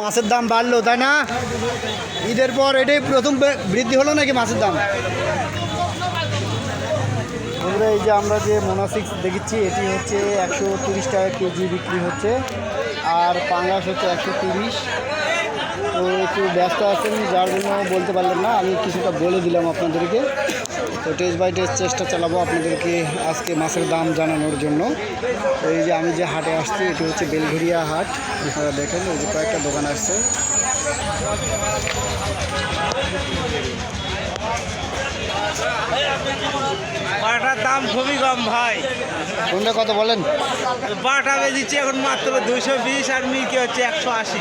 মাছের দাম বাড়লো, তাই না? ঈদের পর এটাই প্রথম বৃদ্ধি হলো নাকি মাছের দাম? বন্ধুরা, এই যে আমরা যে মোনাসিক্স দেখেছি এটি হচ্ছে একশো তিরিশ টাকা কেজি বিক্রি হচ্ছে, আর পাঙ্গাস হচ্ছে একশো তিরিশ। তো একটু ব্যস্ত আছেন, যার জন্য বলতে পারলেন না। আমি কিছুটা বলে দিলাম আপনাদেরকে। তো টেস্ট বাই টেস্ট চেষ্টা চালাবো আপনাদেরকে আজকে মাছের দাম জানানোর জন্য। তো এই যে আমি যে হাটে আসছি, এটি হচ্ছে বেলঘরিয়া হাট। আপনারা দেখেন, এই যে কয়েকটা দোকান আসছে। দাম খুবই কম ভাই। কোনটা কত বলেন? বাটা বেজিচ্ছে এখন মাত্র দুশো বিশ আর মিল্কি হচ্ছে একশো আশি।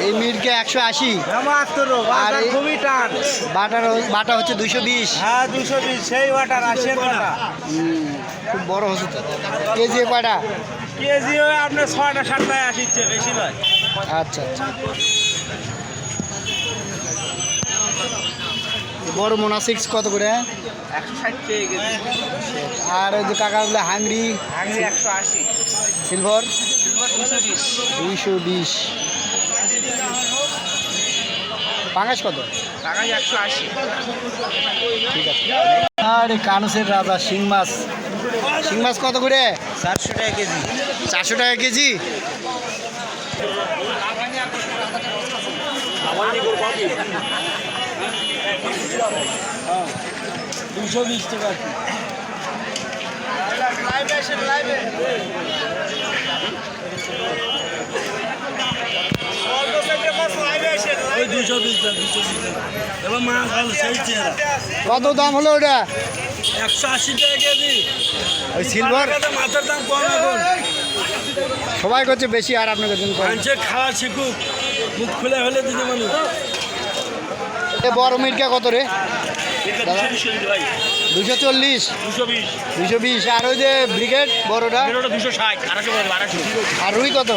এই মিটকে একশো আশি? মাত্র বাটার এই- খুবই টান। বাটার বাটা হচ্ছে দুশো বিশ। হ্যাঁ দুশো বিশ সেই বাটার আশির বাটা খুব বড় হচ্ছে তো। কেজি কয়টা? কেজি হয়ে আপনার ছয়টা সাতটায় আসিচ্ছে বেশি নয়। আচ্ছা আচ্ছা। বড় মোনা সিক্স কত করে? আর ওই যে কাকাগুলো হাংরি একশো আশি। সিলভার? দুইশো বিশ। পাঙাশ কত? টাকা ঠিক আছে। আর কানুসের রাজা শিং মাছ। শিং মাছ কত করে? চারশো টাকা কেজি। চারশো টাকা কেজি? ওই দুশো বিশ টাকা কত দাম হলো ওটা? একশো আশি টাকা কেজি ওই মাছের দাম কম এখন সবাই করছে বেশি, আর আপনাকে খাওয়া শিখুক মুখ খুলে ফেলে দিতে মানুষ এ বড় মিটকা কত রে? দুশো চল্লিশ। দুশো বিশ। আর ওই যে ব্রিগেড বড়টা? দুশো আর রুই কত?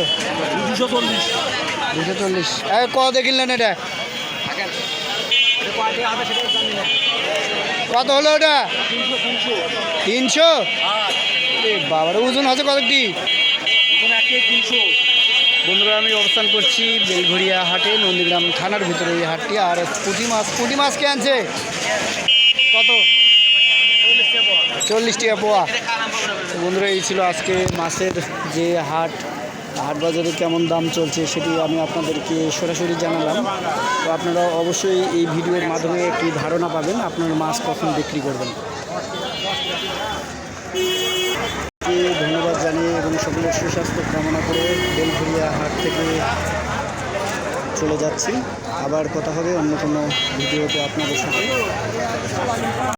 দুশো চল্লিশ। দুশো চল্লিশ কত কিনলেন এটা? কত হলো ওটা? তিনশো? বাবার, ওজন আছে কতটি? তিনশো বন্ধুরা, আমি অবস্থান করছি বেলঘড়িয়া হাটে, নন্দীগ্রাম থানার ভিতরে এই হাটটি। আর পুঁটি মাছ পুঁটি মাছ কে আনছে? কত? চল্লিশ টাকা পোয়া। বন্ধুরা, এই ছিল আজকে মাছের যে হাট হাট বাজারে কেমন দাম চলছে সেটি আমি আপনাদেরকে সরাসরি জানালাম। তো আপনারা অবশ্যই এই ভিডিওর মাধ্যমে একটি ধারণা পাবেন আপনার মাছ কখন বিক্রি করবেন কে ধন্যবাদ জানিয়ে এবং সকলের সুস্বাস্থ্য কামনা করে বেলঘরিয়া হাট থেকে চলে যাচ্ছি। আবার কথা হবে অন্য কোনো ভিডিওতে আপনাদের সাথে।